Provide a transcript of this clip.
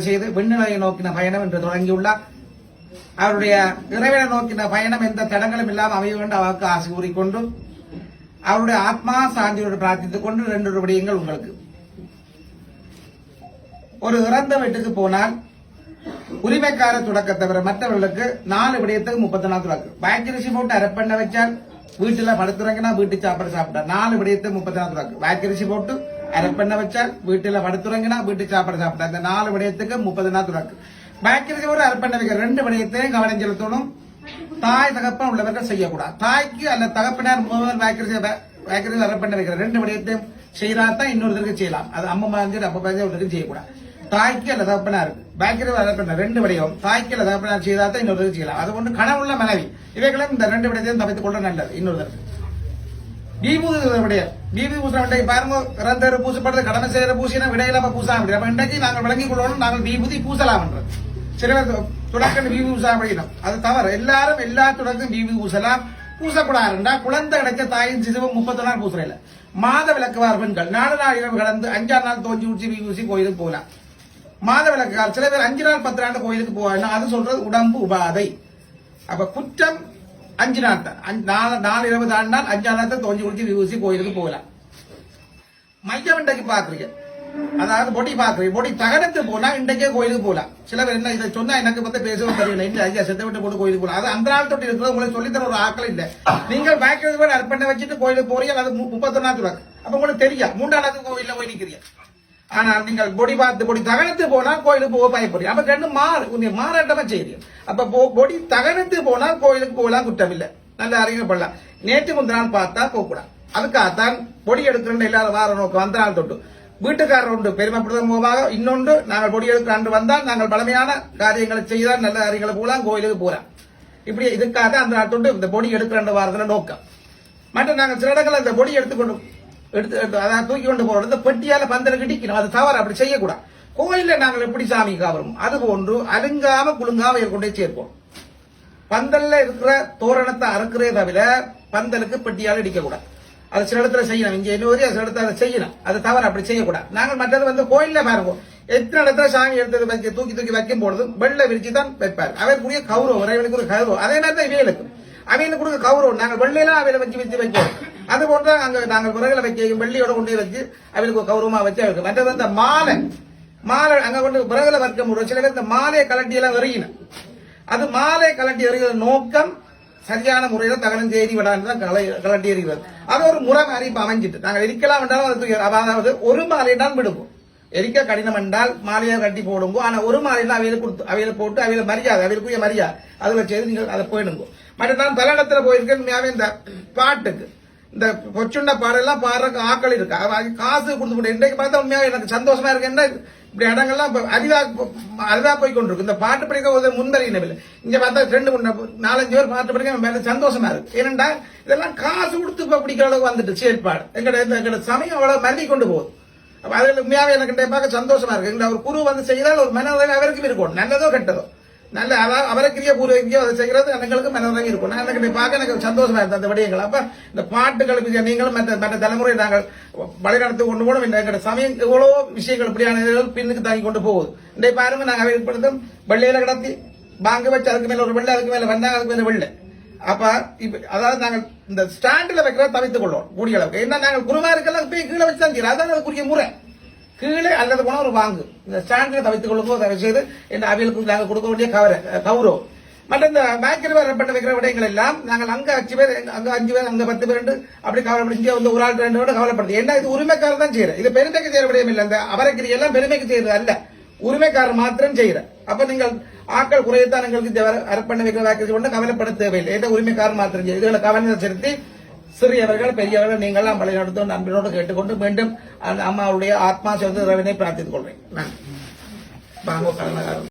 செய்து விண்ணிலையை நோக்கின பயணம் என்று தொடங்கியுள்ளார். அவருடைய இறைவனை நோக்கின பயணம் எந்த தடங்களும் இல்லாமல் அமைய வேண்டும் அவருக்கு ஆசை கூறிக்கொண்டு அவருடைய ஆத்மா சாந்தியோடு பிரார்த்தித்துக் கொண்டு ரெண்டு ஒரு விடயங்கள் உங்களுக்கு. ஒரு இறந்த வீட்டுக்கு போனால் உரிமைக்கார தொடக்க தவிர மற்றவர்களுக்கு நாலு விடயத்துக்கு முப்பத்தி நாலு தொடக்கு வாய்க்கரிசி போட்டு அரப்பண்ண வச்சால் வீட்டுல படுத்துறங்கன்னா வீட்டு சாப்பாடு சாப்பிட்டா நாலு விடயத்துக்கு முப்பத்தி நாலு தொடக்கு வாய்க்கரிசி போட்டு அரப்பண்ண வச்சால் வீட்டுல படுத்துறங்கினா வீட்டுக்கு சாப்பாடு சாப்பிட்டா. இந்த நாலு விடயத்துக்கு முப்பது நாள் துறக்கு. பாக்கி இருக்க ஒரு அரப்பண்ண வைக்க ரெண்டு விடயத்தையும் கவனம் செலுத்தணும் தாய் தகப்பன் உள்ளவர்கள் செய்யக்கூடாது. தாய்க்கு அல்ல தகப்பனார் முதல் வாய்க்கரிசி வாய்க்கரிசி அரப்பண்ண வைக்கிற ரெண்டு விடயத்தையும் செய்யறா தான் இன்னொருத்தருக்கு செய்யலாம். அது அம்மா மாதிரி அப்பா மாதிரி ஒருத்தருக்கு செய்யக்கூடாது. தாய்க்கு அல்ல தகப்பனார். பேக்கரி பண்ண ரெண்டு விடயம். தாய்க்கு அல்ல தகப்பனார் செய்தா தான் இன்னொருத்தருக்கு செய்யலாம். அது ஒன்று கனவுள்ள மனைவி. இவைகளும் இந்த ரெண்டு விடயத்தையும் தவித்துக் கொள்ள நல்லது. இன்னொருத்தருக்கு. விபூதி விடயம் விபூதி பூச வேண்டிய பாருங்க இறந்தவர் பூசப்படுறது கடமை செய்யற பூசினா விடையிலாம பூசலாம் அப்படி அப்ப இன்றைக்கு நாங்கள் விளங்கிக் கொள்ளணும் நாங்கள் விபூதி பூசலாம் சில பேர் தொடக்கம் விபூதி பூசலாம் அப்படின்னா அது தவறு. எல்லாரும் எல்லா துடக்கம் விபூதி பூசலாம். பூசக்கூடாதுண்டா குழந்தை கிடைச்ச தாயின் சிசுவும் முப்பத்தி நாள் பூசுறையில மாத விளக்குவார் பெண்கள். நாலு நாள் இரவு கடந்து அஞ்சாறு நாள் தோஞ்சி ஊற்றி விபூசி கோயிலுக்கு போகலாம். மாத விளக்குகார் சில பேர் அஞ்சு நாள் பத்து நாள் கோயிலுக்கு போவாங்க அது சொல்றது உடம்பு உபாதை. அப்ப குற்றம் அஞ்சு நாள் தான் அஞ்சு- நாலு நாலு இரவு தாண்டினால் அஞ்சாம் நாள் தான் தோஞ்சி குடிச்சு விபூசி கோயிலுக்கு போகலாம் மையம் இன்றைக்கு பாக்குறீங்க அதாவது பொடி பாக்குறீங்க பொடி தகனத்து போனா இன்றைக்கே கோயிலுக்கு போகலாம் சில பேர் என்ன இதை சொன்னா எனக்கு வந்து பேசவும் தெரியல இந்த ஐயா செத்த விட்டு போட்டு கோயிலுக்கு போகலாம் அது அந்த நாள் தொட்டு இருக்கிறது உங்களுக்கு சொல்லித்தர ஒரு ஆக்கள் இல்ல நீங்கள் பேக்கரி கூட அர்ப்பணை வச்சுட்டு கோயிலுக்கு போறீங்க அது முப்பத்தொன்னா ரூபாய் அப்ப உங்களுக்கு தெரியும் மூன்றாம் நாள் கோயிலில் போய் நிக்கிறீங்க ஆனால் நீங்கள் பொடி பார்த்து பொடி தகனத்து போனா கோயிலுக்கு போக பயப்படுறீங்க அப்ப ரெண்டு மாறு கொஞ்சம் மாறாட்டமா செய்றீங்க அப்ப பொடி தகனத்து போனா கோயிலுக்கு போகலாம் குற்றம் இல்ல நல்ல அறிஞப்படலாம் நேற்று முந்தினால் பார்த்தா போகக்கூடாது. அதுக்காகத்தான் பொடி எடுக்கிறேன் எல்லாரும் வார நோக்கம் அந்த நாள் தொட்டு. வீட்டுக்காரர் உண்டு பெருமைப்படுத்தும் மூலமாக இன்னொன்று நாங்கள் பொடி எடுக்கிற அன்று வந்தால் நாங்கள் பழமையான காரியங்களை செய்தால் நல்ல காரியங்களை போகலாம் கோயிலுக்கு போகலாம். இப்படி இதுக்காக அந்த நாள் தொட்டு இந்த பொடி எடுக்கிற ரெண்டு நோக்கம். மற்ற நாங்கள் சில இடங்களில் இந்த பொடி எடுத்துக்கொண்டு எடுத்து எடுத்து- அதாவது தூக்கி கொண்டு போகிறோம் இந்த பெட்டியால் பந்தல கிட்டிக்கணும். அது தவறு அப்படி செய்யக்கூடாது. கோயில்ல நாங்கள் எப்படி சாமி காவரும் அது போன்று அலுங்காம குலுங்காம கொண்டே சேர்ப்போம். பந்தல்ல இருக்கிற தோரணத்தை அறுக்கிறே தவிர பந்தலுக்கு பெட்டியால் இடிக்க கூடாது அது சில இடத்துல செய்யணும் இங்க இன்னொரு சில இடத்துல அதை செய்யணும் அது தவறு அப்படி செய்யக்கூடாது. நாங்கள் மற்றது வந்து கோயில்ல பாருங்க. எத்தனை இடத்துல சாமி எடுத்து வைக்க தூக்கி தூக்கி வைக்கும் பொழுது வெள்ளை விரிச்சு தான் வைப்பார் அவருக்குரிய கௌரவம் இறைவனுக்கு ஒரு கௌரவம். அதே மாதிரி தான் இவைகளுக்கு அவையிலுக்கு கொடுக்க கௌரவம். நாங்கள் வெள்ளையெல்லாம் அவையில வச்சு வச்சு வைப்போம். அது போன்ற அங்க நாங்கள் விறகுல வைக்க வெள்ளியோட கொண்டே வச்சு அவளுக்கு கௌரவமா வச்சு அவருக்கு மற்றது வந்து மாலை. மாலை அங்க கொண்டு விறகுல வர்க்கம் முடியும் சில பேர் இந்த மாலையை கலட்டி எல்லாம் வருகின அது மாலை கலட்டி வருகிற நோக்கம் சரியான முறையில தகனம் செய்தி விடான்னு தான் கலை- கலட்டி இருக்கிறது அது ஒரு முறை மாதிரி இப்ப அமைஞ்சிட்டு. நாங்கள் எரிக்கலாம் என்றாலும் தூக்கி- அதாவது ஒரு மாலை தான் விடுவோம். எரிக்க கடினம் என்றால் மாலையை கட்டி போடுங்க. ஆனா ஒரு மாலையில அவையில கொடுத்து அவையில போட்டு அவையில மரியாதை அவையிலுக்குரிய மரியாதை. அதுல செய்து நீங்கள் அதை போயிடுங்க. மற்ற நான் பல இடத்துல போயிருக்கேன். இந்த பாட்டுக்கு இந்த கொச்சுண்ட பாடெல்லாம் பாடுறதுக்கு ஆக்கள் இருக்கு? அது காசு கொடுத்து போட்டு இன்றைக்கு பார்த்தா உண்மையாக எனக்கு சந்தோஷமா இருக்கு. என்ன இப்படி இடங்கள்லாம் இப்போ அரிதாக அரிதாக போய் கொண்டிருக்கு இந்த பாட்டு படிக்க ஒரு முன்வரியினவில்லை இங்கே பார்த்தா ரெண்டு மூணு நாலஞ்சு பேர் பாட்டு படிக்க மேலே சந்தோஷமா இருக்கு. ஏனென்றால் இதெல்லாம் காசு கொடுத்து இப்போ பிடிக்கிற அளவுக்கு வந்துட்டு செயற்பாடு எங்களோட எங்களோட சமயம் அவ்வளோ மல்லி கொண்டு போகுது. அப்போ அதில் உண்மையாக எனக்கு பார்க்க சந்தோஷமா இருக்கு. எங்களை ஒரு குரு வந்து செய்தால் ஒரு மனதை அவருக்கு இருக்கும். நல்லதோ கெட்டதோ. நல்ல அவ- அவருக்குரிய பூர்வீகோ அதை செய்கிறது எங்களுக்கு மனதிறங்கி இருக்கும். நான் எனக்கு பார்க்க எனக்கு சந்தோஷமா இருந்தது அந்த விடயங்கள். அப்போ இந்த பாட்டுகளுக்கு நீங்களும் மற்ற மற்ற தலைமுறை நாங்கள் வழிநடத்தி கொண்டு போனோம் இந்த எங்களோட சமயம் எவ்வளோ விஷயங்கள் இப்படியான பின்னுக்கு தாங்கி கொண்டு போகுது. இன்றைய பாருங்க நாங்கள் வெளிப்படுத்தும் வெள்ளையில கடத்தி பாங்க வச்சு அதுக்கு மேலே ஒரு வெள்ளை அதுக்கு மேலே வந்தாங்க அதுக்கு மேலே வெள்ளை. அப்ப இப்ப அதாவது நாங்கள் இந்த ஸ்டாண்டில் வைக்கிறத தவித்துக் கொள்வோம். கூடிய அளவுக்கு என்ன நாங்கள் குருமாருக்கெல்லாம் போய் கீழே வச்சு தான் அதான் அதுக்குரிய முறை. கீழே அல்லது போனா ஒரு வாங்கு. இந்த ஸ்டாண்டில் தவித்துக் கொள்ளும்போது தவிர செய்து இந்த அவியலுக்கு நாங்கள் கொடுக்க வேண்டிய கவர கௌரவம். மற்ற இந்த பேக்கரி வரப்பட்ட வைக்கிற விடயங்கள் எல்லாம் நாங்கள் அங்கே அஞ்சு பேர் அங்கே அஞ்சு பேர் அங்கே பத்து பேர் அப்படி கவலைப்படும் இங்கே வந்து ஒரு ஆள் ரெண்டு பேரும் கவலைப்படுது. ஏன்னா இது உரிமைக்காரர் தான் செய்யற. இது பெருமைக்கு செய்யற விடயம் இல்லை. அந்த அவரைக்கிரி எல்லாம் பெருமைக்கு செய்யறது அல்ல. உரிமைக்காரர் மாத்திரம் செய்யற. அப்ப நீங்கள் ஆக்கள் குறையத்தான் எங்களுக்கு இந்த வர- வைக்கிற வேக்கரி கொண்டு கவலைப்பட தேவையில்லை. ஏன்னா உரிமைக்காரர் மாத்திரம் செய்யும் இதுகளை கவனம் செலுத்தி சிறியவர்கள் பெரியவர்கள் நீங்களாம் வழி நடத்தும் நண்பரோடு கேட்டுக்கொண்டு மீண்டும் அந்த அம்மாவுடைய ஆத்மா சேர்ந்து ரவினை பிரார்த்தித்துக் கொள்றேன் நன்றி. வாங்க,